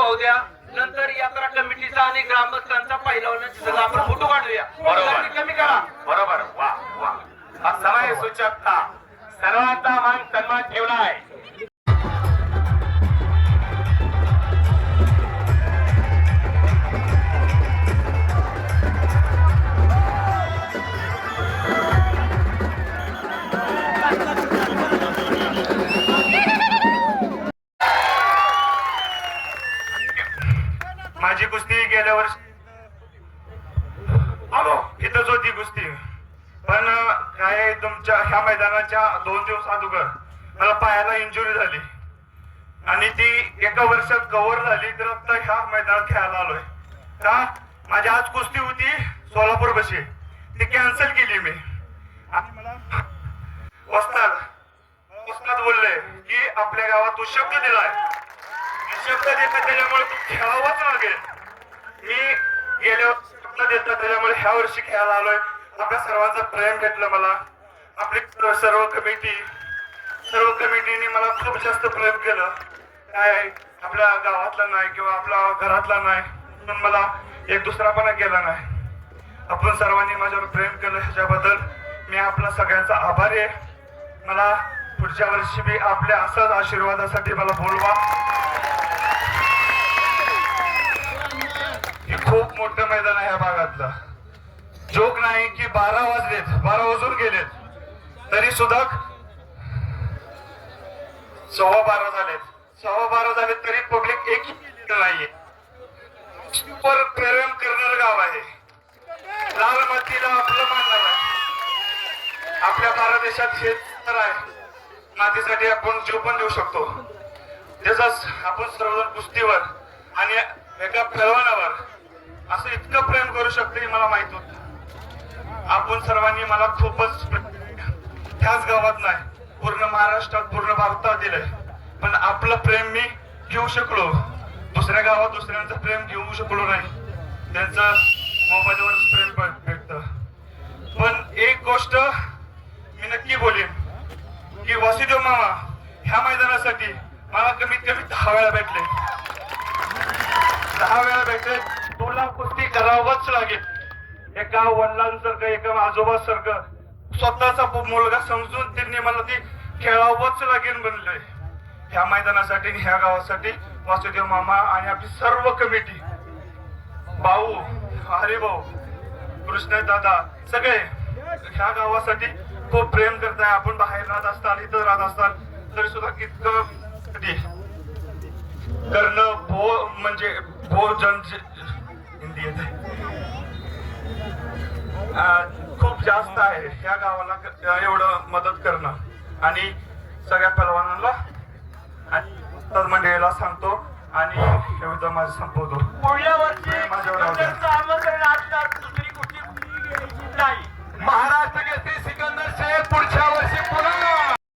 पाहू द्या नंतर यात्रा कमिटीचा आणि ग्रामस्थांचा पहिलवानाची सगळं आपण फोटो काढूया. बरोबर. कमी करा. बरोबर. वा वा. हा समय सूचकता. सर्वांचा मान सन्मान ठेवलाय माझी कुस्ती गेल्या वर्षी आलो इथंच होती कुस्ती. पण काय तुमच्या ह्या मैदानाच्या दोन दिवस अगोदर मला पायाला इंजुरी झाली. आणि ती एका वर्षात कव्हर झाली तर आता ह्या मैदानात खेळायला आलोय. का? माझी आज कुस्ती होती सोलापूर बशी. ती कॅन्सल केली मी. आणि मला वस्ताद वस्ताद बोलले की आपल्या गावात तू शब्द दिलाय. शब्द देतात त्याच्यामुळे तू खेळावंच लागेल. मी गेल्या शब्द देता त्याच्यामुळे ह्या वर्षी खेळायला आलोय. आपल्या सर्वांचं प्रेम भेटलं मला. आपली सर्व कमिटी सर्व कमिटीने मला खूप जास्त प्रेम केलं. काय आपल्या गावातला नाही किंवा आपल्या घरातला नाही पण मला एक दुसरापणा गेला नाही. आपण सर्वांनी माझ्यावर प्रेम केलं ह्याच्याबद्दल मी आपला सगळ्यांचा आभारी आहे. मला पुढच्या वर्षी मी आपल्या असंच आशीर्वादासाठी मला बोलवा. हे खूप मोठं मैदान आहे या भागातलं. जोक नाही की बारा वाजलेत बारा वाजून गेलेत. तरी सुद्धा सव्वा बारा झालेत. सव्वा बारा झालेत तरी पब्लिक एक नाहीये. सुपर प्रेम करणार गाव आहे. लाल मातीला आपलं मानणार आहे. आपल्या भारत देशात हे तर आहे. मातीसाठी आपण जीव पण देऊ शकतो. त्याचाच आपण सर्वजण कुस्तीवर आणि एका पैलवानावर असं इतकं प्रेम करू शकते हे मला माहीत होत. आपण सर्वांनी मला खूपच ह्याच गावात नाही पूर्ण महाराष्ट्रात पूर्ण भारतात दिलंय. पण आपलं प्रेम मी घेऊ शकलो. दुसऱ्या गावात दुसऱ्यांचं प्रेम घेऊ शकलो नाही. त्यांचं मोबाईलवरच प्रेम भेटत भेटतं. पण एक गोष्ट मी नक्की बोलेन की वासुदेव मामा ह्या मैदानासाठी मला कमीत कमी दहा वेळा भेटले. दहा वेळा भेटले. करावंच लागेल एका वडिलांसारखं एका आजोबासारखं. स्वतःचा मुलगा समजून त्यांनी मला ती खेळावंच लागेल म्हणलंय. ह्या मैदानासाठी ह्या गावासाठी वासुदेव मामा आणि आपली सर्व कमिटी. भाऊ हरिभाऊ कृष्ण दादा सगळे ह्या गावासाठी खूप प्रेम करताय. आपण बाहेर राहत असताल इथं राहत असताल तरी सुद्धा इतकं करणं भो म्हणजे भो जन खूप जास्त आहे या गावाला एवढं मदत करणं. आणि सगळ्या पलवानांना आणि तर मंडळीला सांगतो आणि एवढं माझं संपवतो. पुढल्या वर्षी महाराष्ट्र केसरी सिकंदर शेख पुढच्या वर्षी